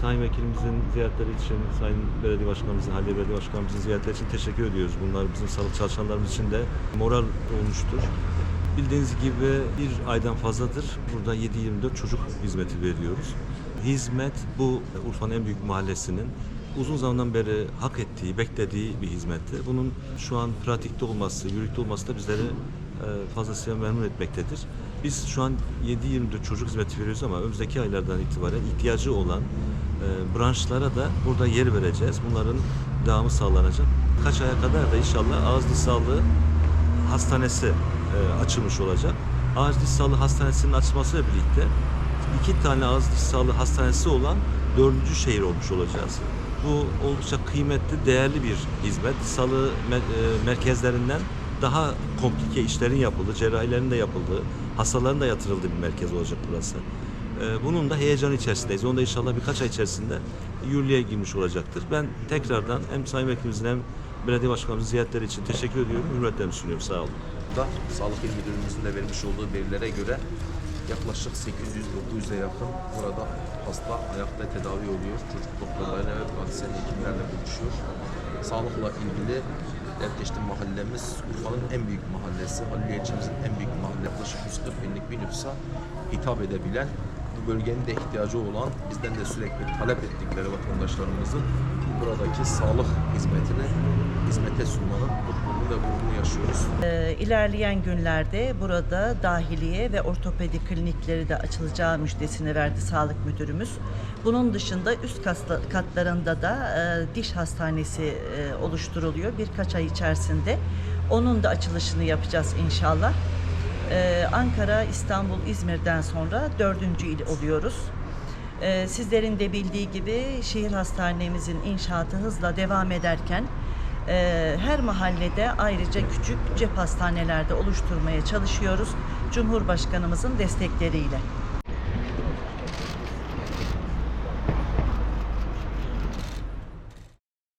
Sayın Vekilimizin ziyaretleri için, Sayın Belediye Başkanımızın, Haliye Belediye Başkanımızın ziyaretleri için teşekkür ediyoruz. Bunlar bizim sağlık çalışanlarımız için de moral olmuştur. Bildiğiniz gibi bir aydan fazladır burada 7-24 çocuk hizmeti veriyoruz. Hizmet bu Urfa'nın en büyük mahallesinin uzun zamandan beri hak ettiği, beklediği bir hizmetti. Bunun şu an pratikte olması, yürürlükte olması da bizleri fazlasıyla memnun etmektedir. Biz şu an 7-24 çocuk hizmeti veriyoruz ama önümüzdeki aylardan itibaren ihtiyacı olan e, branşlara da burada yer vereceğiz. Bunların devamı sağlanacak. Kaç aya kadar da inşallah ağız diş sağlığı hastanesi e, açılmış olacak. Ağız diş sağlığı hastanesinin açılmasıyla birlikte iki tane ağız diş sağlığı hastanesi olan dördüncü şehir olmuş olacağız. Bu oldukça kıymetli, değerli bir hizmet. Salı me- e, merkezlerinden daha komplike işlerin yapıldığı, cerrahilerin de yapıldığı, hastaların da yatırıldığı bir merkez olacak burası. E, Bunun da heyecanı içerisindeyiz. Onu da inşallah birkaç ay içerisinde yürürlüğe girmiş olacaktır. Ben tekrardan hem Sayın Vekilimizin hem Belediye Başkanımızın ziyaretleri için teşekkür ediyorum. Hürmetlerimi sunuyorum. Sağ olun. da Sağlık İl Müdürlüğümüzün de vermiş olduğu verilere göre yaklaşık 800-900'e yakın burada hasta ayakta tedavi oluyor. Çocuk doktorlarıyla ve pratisyen hekimlerle buluşuyor. Sağlıkla ilgili Erkeşli mahallemiz Urfa'nın en büyük mahallesi, Halil en büyük mahalle. Yaklaşık 140 binlik bir nüfusa hitap edebilen, bu bölgenin de ihtiyacı olan, bizden de sürekli talep ettikleri vatandaşlarımızın buradaki sağlık hizmetini hizmete sunmanın mutluluğunu ve gururunu yaşıyoruz. Ee, İlerleyen günlerde burada dahiliye ve ortopedi klinikleri de açılacağı müjdesini verdi Sağlık Müdürümüz. Bunun dışında üst katlarında da e, diş hastanesi e, oluşturuluyor birkaç ay içerisinde. Onun da açılışını yapacağız inşallah. Ee, Ankara, İstanbul, İzmir'den sonra dördüncü il oluyoruz. Ee, Sizlerin de bildiği gibi şehir hastanemizin inşaatı hızla devam ederken e, her mahallede ayrıca küçük cep hastanelerde oluşturmaya çalışıyoruz. Cumhurbaşkanımızın destekleriyle.